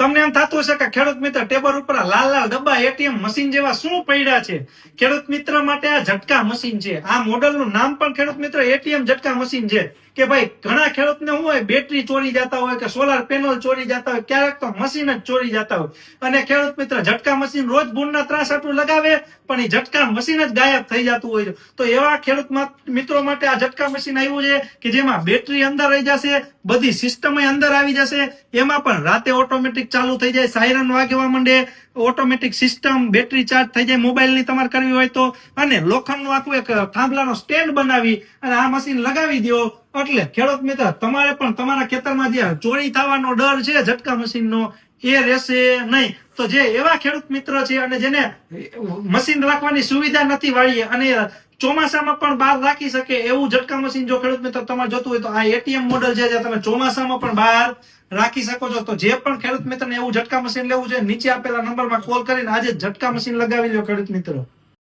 તમને એમ થતું હશે કે ખેડૂત મિત્ર ટેબલ ઉપર લાલ લાલ ડબ્બા, એટીએમ મશીન જેવા શું પડ્યા છે? ખેડૂત મિત્ર માટે આ ઝટકા મશીન છે. આ મોડલનું નામ પણ ખેડૂત મિત્ર એટીએમ ઝટકા મશીન છે કે ભાઈ ઘણા ખેડૂતને શું હોય, બેટરી ચોરી જતા હોય કે સોલાર પેનલ ચોરી જતા હોય, ક્યારેક તો મશીન જ ચોરી જતા હોય. અને ખેડૂત મિત્ર ઝટકા મશીન રોજ ભૂંડના ત્રાસ આટલું લગાવે, પણ એ ઝટકા મશીન જ ગાયબ થઈ જતું હોય છે. તો એવા ખેડૂત મિત્રો માટે આ ઝટકા મશીન આવ્યું છે કે જેમાં બેટરી અંદર રહી જશે, બધી સિસ્ટમ અંદર આવી જશે, એમાં પણ રાતે ઓટોમેટિક ચાલુ થઈ જાય, સાયરન વાગવા માંડે ઓટોમેટિક સિસ્ટમ બેટરી ચાર્જ થઈ જાય મોબાઈલની તમારે કરવી હોય તો. અને લોખંડનું આખું એક થાંભલાનો સ્ટેન્ડ બનાવી અને આ મશીન લગાવી દો એટલે ખેડૂત મિત્ર, તમારે પણ તમારા ખેતરમાં જે ચોરી થવાનો ડર છે, ઝટકા મશીનનો એ રહેશે નહીં. તો જે એવા ખેડૂત મિત્ર છે અને જેને મશીન રાખવાની સુવિધા નથી વાળીએ અને ચોમાસામાં પણ બહાર રાખી શકે એવું ઝટકા મશીન જો ખેડૂત મિત્ર તમારે જોતું હોય તો આ એટીએમ મોડલ છે તમે ચોમાસામાં પણ બહાર રાખી શકો છો. તો જે પણ ખેડૂત મિત્રને એવું ઝટકા મશીન લેવું છે નીચે આપેલા નંબરમાં કોલ કરીને આજે ઝટકા મશીન લગાવી લો ખેડૂત મિત્રો.